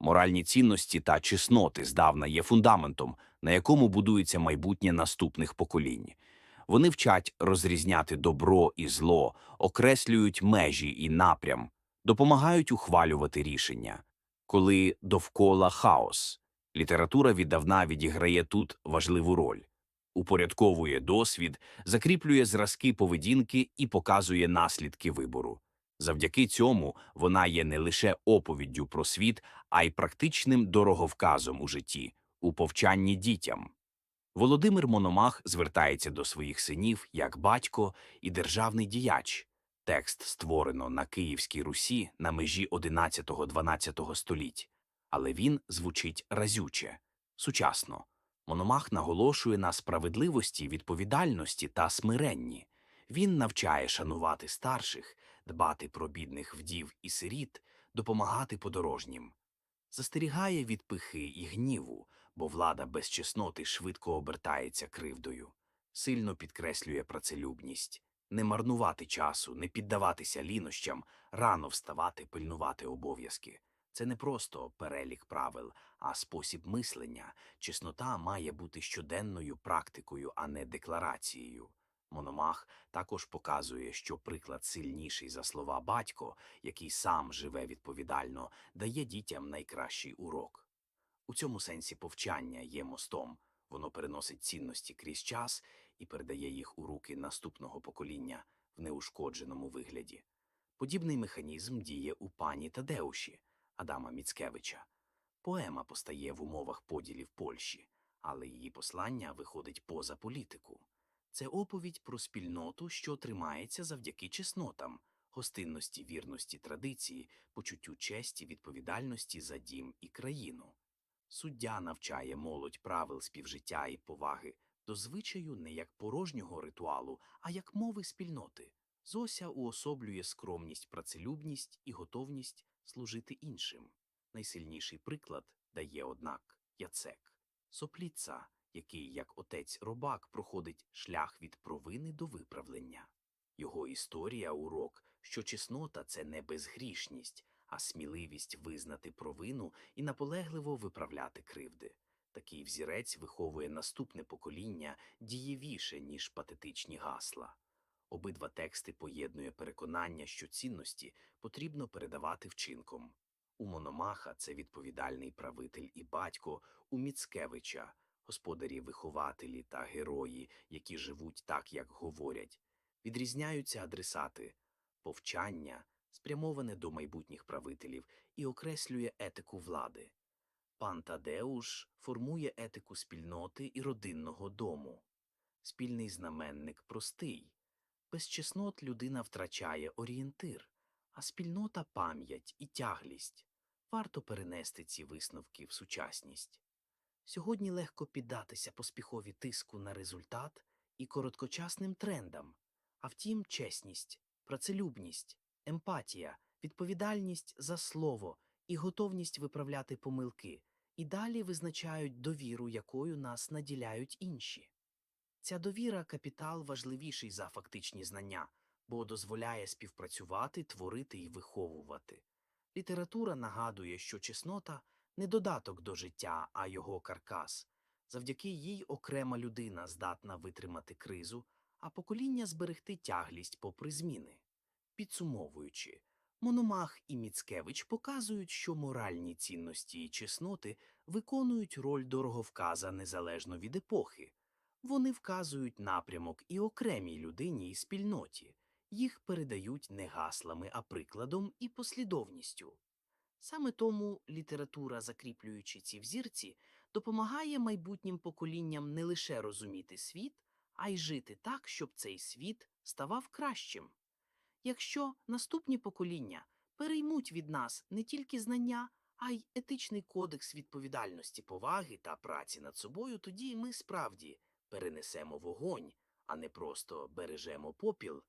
Моральні цінності та чесноти здавна є фундаментом, на якому будується майбутнє наступних поколінь. Вони вчать розрізняти добро і зло, окреслюють межі і напрям, допомагають ухвалювати рішення. Коли довкола хаос, література віддавна відіграє тут важливу роль. Упорядковує досвід, закріплює зразки поведінки і показує наслідки вибору. Завдяки цьому вона є не лише оповіддю про світ, а й практичним дороговказом у житті, у повчанні дітям. Володимир Мономах звертається до своїх синів як батько і державний діяч. Текст створено на Київській Русі на межі 11-12 століть, але він звучить разюче, сучасно. Мономах наголошує на справедливості, відповідальності та смиренні. Він навчає шанувати старших, дбати про бідних вдів і сиріт, допомагати подорожнім. Застерігає від пихи і гніву, бо влада без чесноти швидко обертається кривдою. Сильно підкреслює працелюбність, не марнувати часу, не піддаватися лінощам, рано вставати, пильнувати обов'язки. Це не просто перелік правил, а спосіб мислення. Чеснота має бути щоденною практикою, а не декларацією. Мономах також показує, що приклад сильніший за слова батько, який сам живе відповідально, дає дітям найкращий урок. У цьому сенсі повчання є мостом, воно переносить цінності крізь час і передає їх у руки наступного покоління в неушкодженому вигляді. Подібний механізм діє у пані Тадеуші Адама Міцкевича. Поема постає в умовах поділів Польщі, але її послання виходить поза політику. Це оповідь про спільноту, що тримається завдяки чеснотам, гостинності, вірності, традиції, почуттю честі, відповідальності за дім і країну. Суддя навчає молодь правил співжиття і поваги до звичаю не як порожнього ритуалу, а як мови спільноти. Зося уособлює скромність, працелюбність і готовність служити іншим. Найсильніший приклад дає, однак, Яцек, сопліца, який, як отець робак, проходить шлях від провини до виправлення. Його історія урок, що чеснота це не безгрішність, а сміливість визнати провину і наполегливо виправляти кривди. Такий взірець виховує наступне покоління дієвіше, ніж патетичні гасла. Обидва тексти поєднує переконання, що цінності потрібно передавати вчинком. У Мономаха це відповідальний правитель і батько, у Міцкевича господарі вихователі та герої, які живуть так, як говорять. Відрізняються адресати повчання, спрямоване до майбутніх правителів, і окреслює етику влади. Пан Тадеуш формує етику спільноти і родинного дому. Спільний знаменник простий. Без чеснот людина втрачає орієнтир, а спільнота пам'ять і тяглість. Варто перенести ці висновки в сучасність. Сьогодні легко піддатися поспіхові тиску на результат і короткочасним трендам. А втім, чесність, працелюбність, емпатія, відповідальність за слово і готовність виправляти помилки і далі визначають довіру, якою нас наділяють інші. Ця довіра капітал важливіший за фактичні знання, бо дозволяє співпрацювати, творити і виховувати. Література нагадує, що чеснота не додаток до життя, а його каркас. Завдяки їй окрема людина здатна витримати кризу, а покоління зберегти тяглість попри зміни. Підсумовуючи, Мономах і Міцкевич показують, що моральні цінності і чесноти виконують роль дороговказа незалежно від епохи. Вони вказують напрямок і окремій людині і спільноті, їх передають не гаслами, а прикладом і послідовністю. Саме тому література, закріплюючи ці взірці, допомагає майбутнім поколінням не лише розуміти світ, а й жити так, щоб цей світ ставав кращим. Якщо наступні покоління переймуть від нас не тільки знання, а й етичний кодекс відповідальності, поваги та праці над собою, тоді ми справді перенесемо вогонь, а не просто бережемо попіл